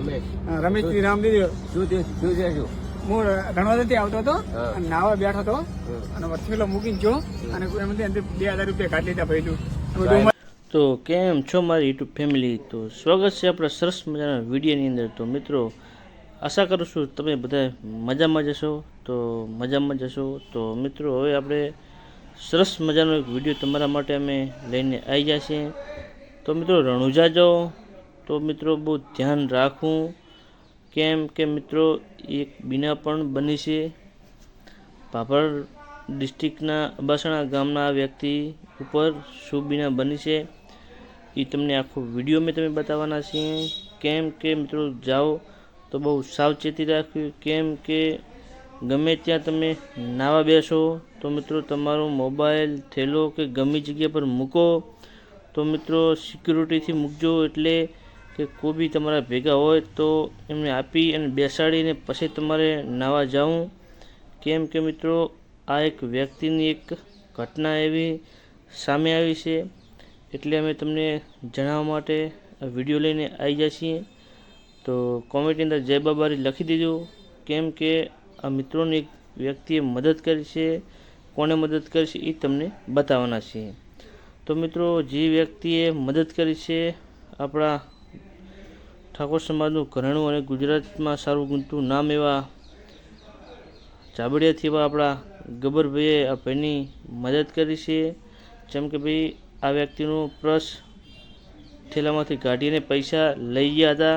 રમેશ. રામજી શું શું છે શું? હું રણવાદથી આવતો હતો. અને નાવા બેઠો હતો. અને વચ્ચેલો મૂકીને જો અને એમાંથી અંદર બે હજાર રૂપિયા કાઢી લીધા હવે તો કેમ છો મારી યુટ્યુબ ફેમિલી? તો સ્વાગત છે આપણા સરસ મજાના વિડીયોની અંદર. તો મિત્રો આશા કરું છું તમે બધા મજામાં જશો તો મજામાં જશો તો મિત્રો હવે આપણે સરસ મજાનો એક વીડિયો તમારા માટે અમે લઈને આવી ગયા છીએ તો મિત્રો રણુજા જાઓ. તો મિત્રો બહુ ધ્યાન રાખવું. કેમ કે મિત્રો, એક બીના પણ બની છે. ભાભર ડિસ્ટ્રિક્ટના અબાસણા ગામના વ્યક્તિ ઉપર શું બીના બની છે એ તમને આખો વીડિયો મેં તમે બતાવવાના છીએ. કેમ કે મિત્રો, જાઓ તો બહુ સાવચેતી રાખવી. કેમ કે ગમે ત્યાં તમે નાવા બેસો, તો મિત્રો તમારો મોબાઈલ, થેલો કે ગમે જગ્યા પર મૂકો. તો મિત્રો, સિક્યુરિટીથી મૂકજો એટલે કે કોઈ બી તમારા ભેગા હોય તો એમને આપી અને બેસાડીને પછી તમારે નાવા જવું. કેમ કે મિત્રો, આ એક વ્યક્તિની એક ઘટના એવી સામે આવી છે. એટલે અમે તમને જણાવવા માટે વીડિયો લઈને આવી જાય છીએ. તો કોમેન્ટની અંદર જય બાબારી લખી દીધું કેમ કે આ મિત્રોની એક વ્યક્તિએ મદદ કરી છે. કોને મદદ કરી છે એ તમને બતાવવાના છીએ. તો મિત્રો, જે વ્યક્તિએ મદદ કરી છે, આપણા ઠાકોર સમાજનું ઘરેણું અને ગુજરાતમાં સારું ગુંતું નામ એવા ચાબડિયાથી એવા આપણા ગબરભાઈએ આ ભાઈની મદદ કરી છે. જેમ કે ભાઈ, આ વ્યક્તિનું પ્રસ થેલામાંથી કાઢીને પૈસા લઈ ગયા હતા.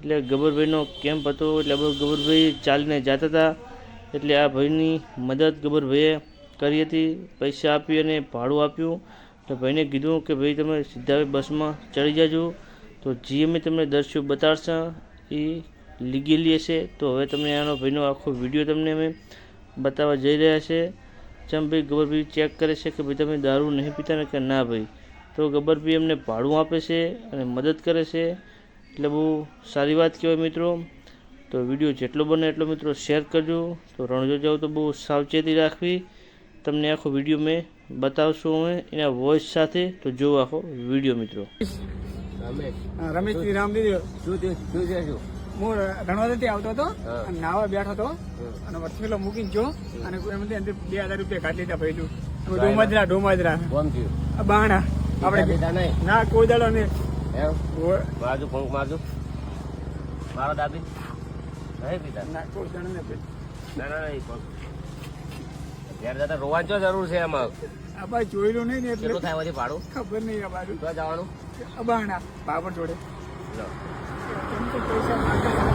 એટલે ગબરભાઈનો કેમ્પ હતો, એટલે ગબરભાઈ ચાલીને જતા હતા. એટલે આ ભાઈની મદદ ગબરભાઈએ કરી હતી. પૈસા આપી અને ભાડું આપ્યું. તો ભાઈને કીધું કે ભાઈ, તમે સીધા બસમાં ચડી જાજો. તો જે અમે તમને દર્શ્યું બતાડશે એ લીગેલી હશે. તો હવે તમને આનો ભાઈનો આખો વીડિયો તમને અમે બતાવવા જઈ રહ્યા છે. જેમ ભાઈ ગબ્બરભાઈ ચેક કરે છે કે ભાઈ તમે દારૂ નહીં પીતા ને કે ના ભાઈ? તો ગબ્બરભાઈ એમને ભાડું આપે છે અને મદદ કરે છે. એટલે બહુ સારી વાત કહેવાય મિત્રો. તો વીડિયો જેટલો બને એટલો મિત્રો શેર કરજો. તો રણજો જાઓ તો બહુ સાવચેતી રાખવી. તમને આખો વીડિયો મેં બતાવશું અમે એના વોઇસ સાથે. તો જુઓ આખો વીડિયો મિત્રો. રમેશ. હા, રમેશ શ્રી રામ દીદી શું શું છે શું? હું રણવાદથી આવતો હતો હા. અને નાવા બેઠો હતો. અને વચ્ચેલો મૂકીને જો અને અંદર બે હજાર રૂપિયા કાઢી લીધા ભાઈ હવે સાહેબ. ડોમાદરા ડોમાદરા. થયું? બાણા. આપણે નહીં? ના કોઈ દાડો ને મારજો ફોંક મારજો. મારો દાદી? નહીં પીતા? ના કોઈ દાડો ને ના ના નહીં ઘેર જતા રોવાની જરૂર છે એમાં. આપણે જોયેલું નહીં ને એટલે થાય પછી ભાડું? ખબર નહીં અમારું ક્યાં જવાનું. અબાણા બાબર જોડે. પૈસા